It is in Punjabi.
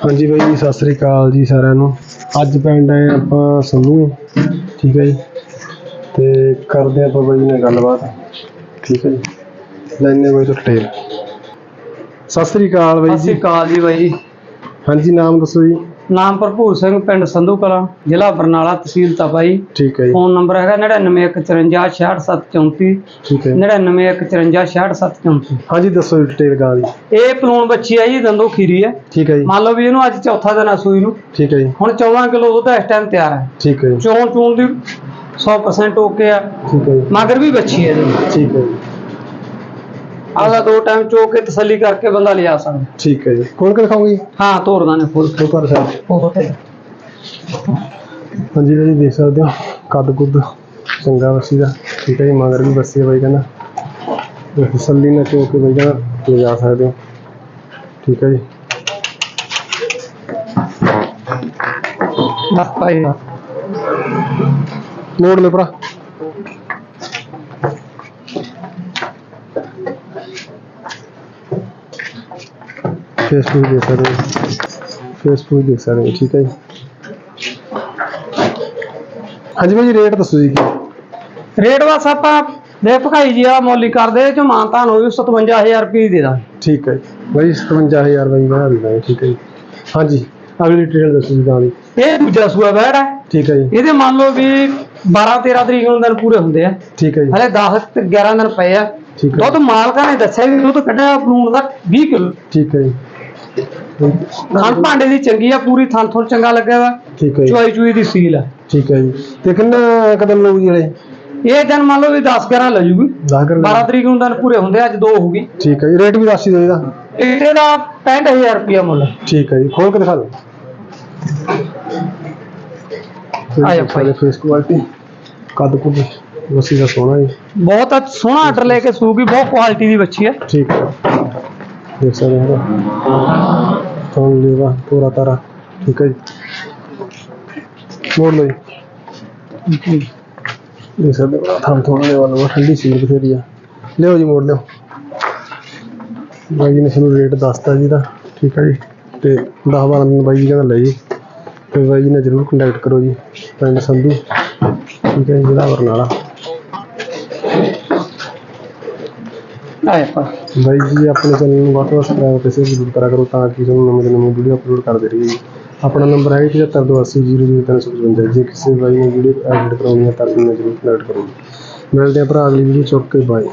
ਹਾਂਜੀ ਬਾਈ ਜੀ ਸਤਿ ਸ੍ਰੀ ਅਕਾਲ ਜੀ ਸਾਰਿਆਂ ਨੂੰ। ਅੱਜ ਪਿੰਡ ਆਏ ਆਪਾਂ ਸੰਧੂ ਠੀਕ ਹੈ ਜੀ। ਤੇ ਕਰਦੇ ਆਪਾਂ ਬਾਈ ਨਾਲ ਗੱਲਬਾਤ ਠੀਕ ਹੈ ਜੀ। ਲੈਣੇ ਬਾਈ ਤੋਂ ਡਿਟੇਲ ਸਤਿ ਸ੍ਰੀ ਅਕਾਲ ਬਾਈ ਸਤਿ ਸ਼੍ਰੀ ਜੀ ਅਕਾਲ ਜੀ ਬਾਈ ਜੀ। ਹਾਂਜੀ ਨਾਮ ਦੱਸੋ ਜੀ। ਨਾਮ ਭਰਪੂਰ ਸਿੰਘ ਪਿੰਡ ਸੰਧੂ ਕਲਾਂ ਜ਼ਿਲ੍ਹਾ ਬਰਨਾਲਾ ਤਹਿਸੀਲ ਤਪਾਈ। ਠੀਕ ਹੈ ਜੀ। ਫੋਨ ਨੰਬਰ ਹੈਗਾ 9915566734 ਠੀਕ ਹੈ 9915566734 ਹਾਂਜੀ ਦੱਸੋ ਡਿਟੇਲ ਗਾ ਦੀ। ਇਹ ਪਲੂਣ ਬੱਚੀ ਹੈ ਜੀ ਦੰਦੋ ਖੀਰੀ ਹੈ। ਠੀਕ ਹੈ ਜੀ। ਮੰਨ ਲਓ ਵੀ ਇਹਨੂੰ ਅੱਜ ਚੌਥਾ ਦਿਨ ਆ ਸੂਈ ਨੂੰ। ਠੀਕ ਹੈ ਜੀ। ਹੁਣ 14 ਕਿਲੋ ਦੁੱਧ ਇਸ ਟਾਈਮ ਤਿਆਰ ਹੈ। ਠੀਕ ਹੈ ਜੀ। ਚੋਣ ਚੂਣ ਦੀ 100% ਓਕੇ ਆ। ਠੀਕ ਹੈ ਜੀ। ਮਗਰ ਵੀ ਬੱਚੀ ਹੈ ਜੀ। ਠੀਕ ਹੈ ਜੀ। ਆਗਾ ਦੋ ਟਾਈਮ ਚੋ ਕੇ ਤਸੱਲੀ ਕਰਕੇ ਬੰਦਾ ਲਿਆ ਸਕਦਾ। ਠੀਕ ਹੈ ਜੀ। ਕੋਣ ਕੇ ਦਿਖਾਓਗੇ ਹਾਂ ਤੋਰਦਾ ਨੇ ਫੁੱਲ। ਦੋ ਪਰ ਸਾਹਿਬ ਹਾਂਜੀ ਜੀ ਦੇਖ ਸਕਦੇ ਹੋ ਕੱਦ ਕੁੱਦ ਚੰਗਾ ਵਸੀ ਦਾ ਠੀਕ ਹੈ ਜੀ ਮਗਰ ਵੀ ਵਸੀ ਹੈ ਬਾਈ ਕਹਿੰਦਾ। ਤਸੱਲੀ ਨਾਲ ਚੋ ਕੇ ਬਾਈ ਕਹਿੰਦਾ ਲਿਜਾ ਸਕਦੇ ਹੋ। ਠੀਕ ਹੈ ਜੀ। ਬਸ ਭਾਈ। ਮੋੜ ਲੈ ਭਰਾ। ਫੇਸਬੁੱਕ ਦੇਖ ਸਕਦੇ ਹੋ ਫੇਸਬੁੱਕ ਦੇਖ ਸਕਦੇ ਹੋ ਠੀਕ ਹੈ ਜੀ। ਹਾਂਜੀ ਬਾਈ ਜੀ ਰੇਟ ਦੱਸੋ ਜੀ ਕੀ? ਰੇਟ ਬਸ ਆਪਾਂ ਦੇ ਭਕਾਈ ਜੀ ਆ ਮੌਲੀ ਕਰਦੇ ਚ ਮਾਨਤਾਨ ਹੋਈ 57000 ਰੁਪਏ ਦੀ ਦੇ ਠੀਕ ਹੈ ਬਾਈ 57000 ਬਾਈ ਬਣਾ ਦਿੰਦਾ ਠੀਕ ਹੈ ਜੀ। ਹਾਂਜੀ ਅਗਲੀ ਡਿਟੇਲ ਦੱਸੋ ਜੀ ਦੀ ਇਹ ਦੂਜਾ ਸੂਆ ਬੈੜ ਹੈ। ਠੀਕ ਹੈ ਜੀ। ਇਹਦੇ ਮੰਨ ਲਓ ਵੀ 12 13 ਤਰੀਕ ਨੂੰ ਦਿਨ ਪੂਰੇ ਹੁੰਦੇ ਆ। ਠੀਕ ਹੈ ਜੀ। ਹਲੇ 10 ਤੇ 11 ਦਿਨ ਪਏ ਆ। ਠੀਕ ਹੈ ਦੁੱਧ ਮਾਲਕਾਂ ਨੇ ਦੱਸਿਆ ਵੀ ਦੁੱਧ ਕੱਢਿਆ ਪਲੂਣ ਦਾ 20 ਕਿਲੋ। ਠੀਕ ਹੈ ਜੀ। ਥਣ ਭਾਂਡੇ ਦੀ ਚੰਗੀ ਆ ਪੂਰੀ ਥਣ ਥਣ ਚੰਗਾ ਲੱਗਿਆ ਵਾ। ਠੀਕ ਹੈ ਜੀ। ਚੁਆਈ ਚੁਈ ਦੀ ਸੀਲ ਆ। ਠੀਕ ਹੈ ਜੀ। ਤੇ ਕਿੰਨਾ ਕਦਮ ਲਊ ਜੀ ਹਲੇ ਇਹ ਦਿਨ ਮੰਨ ਲਓ ਵੀ 10 11 ਲੈ ਜੂਗੀ। 10 ਕਰ 12 ਤਰੀਕ ਨੂੰ ਦਿਨ ਪੂਰੇ ਹੁੰਦੇ ਅੱਜ ਦੋ ਹੋ ਗਈ ਠੀਕ ਹੈ ਜੀ। ਰੇਟ ਵੀ ਦੱਸ ਦਿਓ ਇਹਦਾ। ਇਹਦੇ ਦਾ 65000 ਰੁਪਇਆ ਮੁੱਲ। ਠੀਕ ਹੈ ਜੀ। ਖੋਲ ਕੇ ਦਿਖਾ ਦਿਓ। ਆ ਜਾ ਭਾਈ। ਫੇਸ ਕੁਆਲਿਟੀ ਕੱਦ ਕੁੱਦ। ਵਸੀ ਦਾ ਸੋਹਣਾ ਜੀ। ਬਹੁਤ ਸੋਹਣਾ ਆਰਡਰ ਲੈ ਕੇ ਸੂਗੀ ਬਹੁਤ ਕੁਆਲਿਟੀ ਦੀ ਬੱਚੀ ਹੈ ਠੀਕ ਹੈ। ਦੇਖ ਸਕਦੇ ਹੋ। ਤੋਂ ਲੇਵਾ ਪੂਰਾ ਤਾਰਾ ਠੀਕ ਹੈ ਜੀ ਮੋੜ ਲਓ ਜੀ ਦੇਖ ਸਕਦੇ ਹੋ ਥਾਂ ਥੋੜਾ ਜਿਹਾ ਵਾਲਾ ਠੰਡੀ ਸੀਲ ਬਥੇਰੀ ਆ ਲਿਓ ਜੀ ਮੋੜ ਲਿਓ ਬਾਈ ਜੀ ਨੇ ਸਾਨੂੰ ਰੇਟ ਦੱਸਤਾ ਜੀ ਦਾ ਠੀਕ ਹੈ ਜੀ ਤੇ 10 12 ਦਿਨ ਬਾਈ ਜੀ ਕਹਿੰਦਾ ਲੈ ਜੀ ਫਿਰ ਬਾਈ ਜੀ ਨਾਲ ਜਰੂਰ ਕੰਟੈਕਟ ਕਰੋ ਜੀ ਪਿੰਡ ਸੰਧੂ ਠੀਕ ਹੈ ਜੀ, ਜ਼ਿਲ੍ਹਾ ਬਰਨਾਲਾ ਆਇਆ ਪਾ ਬਾਈ ਜੀ, ਆਪਣੇ ਚੈਨਲ ਨੂੰ ਵੱਧ ਤੋਂ ਵੱਧ ਸਬਸਕ੍ਰਾਈਬ ਤੇ ਜ਼ਰੂਰ ਕਰਿਆ ਕਰੋ ਤਾਂ ਕਿ ਤੁਹਾਨੂੰ ਨਵੇਂ ਤੋਂ ਨਵੇਂ ਵੀਡੀਓ ਅਪਲੋਡ ਕਰਦੇ ਰਹੀਏ। ਜੀ ਆਪਣਾ ਨੰਬਰ ਹੈ 7528000355 ਜੇ ਕਿਸੇ ਬਾਈ ਨੇ ਵੀਡੀਓ ਐਡਿਟ ਕਰਾਉਣੀ ਹੈ ਤਾਂ ਮੈਨੂੰ ਜ਼ਰੂਰ ਕਨੈਕਟ ਕਰੋ। ਮਿਲਦੇ ਹਾਂ ਭਰਾ ਅਗਲੀ ਵੀਡੀਓ ਚੁੱਕ ਕੇ ਬਾਏ